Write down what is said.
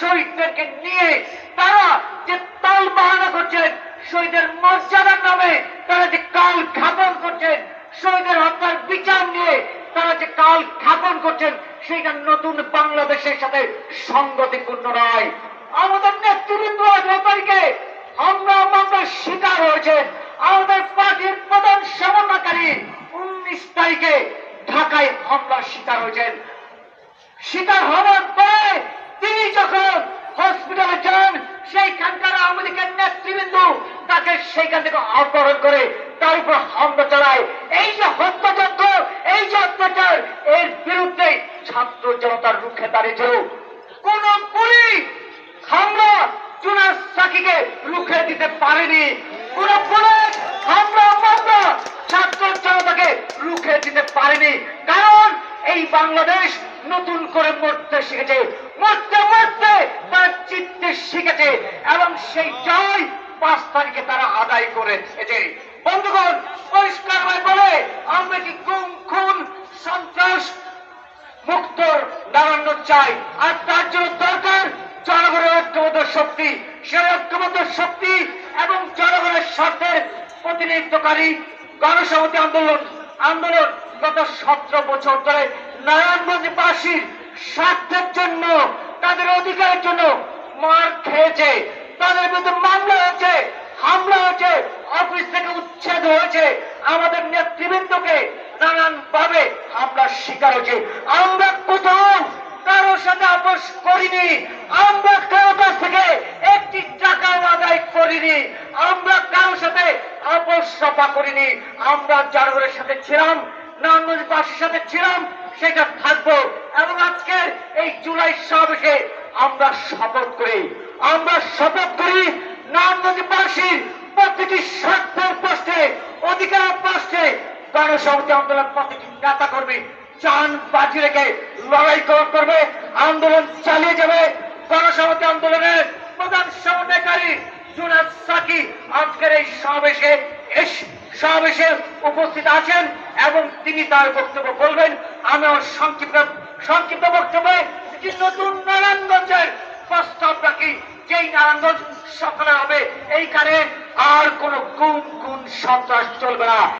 শহীদদেরকে নিয়ে তারা যে তাল বাহানা করছেন শহীদের মর্যাদার নামে তারা যে কাল খাপন করছেন, শহীদের হত্যার বিচার নিয়ে তারা যে কাল খাপন করছেন সেটা নতুন বাংলাদেশের সাথে সঙ্গতিপূর্ণ নয়। আমাদের নেতৃবৃন্দ আজ আমরা মামলার শিকার হয়েছেন। আমাদের পার্টির প্রধান সমন্বয়কারী উনিশ তারিখে ঢাকায় হামলার শিকার হয়েছেন। শিকার হওয়ার পরে সেইখান থেকে অপহরণ করে তার উপর হামলা চালায়। এই যে হত্যাযজ্ঞ, এই যে অত্যাচার, এর বিরুদ্ধে ছাত্র জনতার রুখে দাঁড়িয়েছিল কোন পুলিশ হামলা চুনার সাকিকে রুখে দিতে পারেনি। কোন পুলিশ হামলা মামলা ছাত্র জনতাকে রুখে দিতে পারেনি। কারণ এই বাংলাদেশ নতুন করে মরতে শিখেছে, মরতে মরতে তার চিত্তে শিখেছে এবং সেই জয় পাঁচ তারিখে তারা আদায় করেছে। বন্ধুগণ, পরিষ্কার হয়ে বলে, আমরা কি গুম, খুন, সন্ত্রাস মুক্ত দাঁড়ান্ন চাই? আর তার জন্য দরকার জনগণের ঐক্যবদ্ধ শক্তি। সেই ঐক্যবদ্ধ শক্তি এবং জনগণের স্বার্থের প্রতিনিধিত্বকারী গণসংহতি আন্দোলন। আন্দোলন গত সতেরো বছর ধরে নারায়ণগঞ্জবাসীর স্বার্থের জন্য, তাদের অধিকারের জন্য মার খেয়েছে। তাদের বিরুদ্ধে মামলা হয়েছে, হামলা হয়েছে, অফিস থেকে উচ্ছেদ হয়েছে। আমাদের নেতৃবৃন্দকে নানান ভাবে হামলার শিকার হয়েছে আমরা কোথাও কারোর সাথে আপোষ করিনি। আমরা কারও কাছ থেকে একটি টাকাও আদায় করিনি। আমরা কারোর সাথে আপোষ সফা করিনি। আমরা জনগণের সাথে ছিলাম নারায়ণগঞ্জবাসীর সাথে ছিলাম, সেটা থাকব। এবং আজকে এই জুলাই সমাবেশে আমরা শপথ করি। আমরা শপথ করি নারায়ণগঞ্জবাসীর প্রতিটি স্বার্থের প্রশ্নে অধিকারের প্রশ্নে গণসংহতি আন্দোলন প্রতিটি নেতা কর্মী চান বাজি রেখে লড়াই করবে, আন্দোলন চালিয়ে যাবে। গণসংহতি আন্দোলনের প্রধান সমন্বয়কারী জুনাদ সাকি আজকের এই সমাবেশে সমাবেশে উপস্থিত আছেন এবং তিনি তার বক্তব্য বলবেন। আমি সংক্ষিপ্ত সংক্ষিপ্ত বক্তব্যে নতুন নারায়ণগঞ্জের নারায়ণগঞ্জ সফল হবে। এইখানে আর কোন গুম গুণ সন্ত্রাস চলবে না।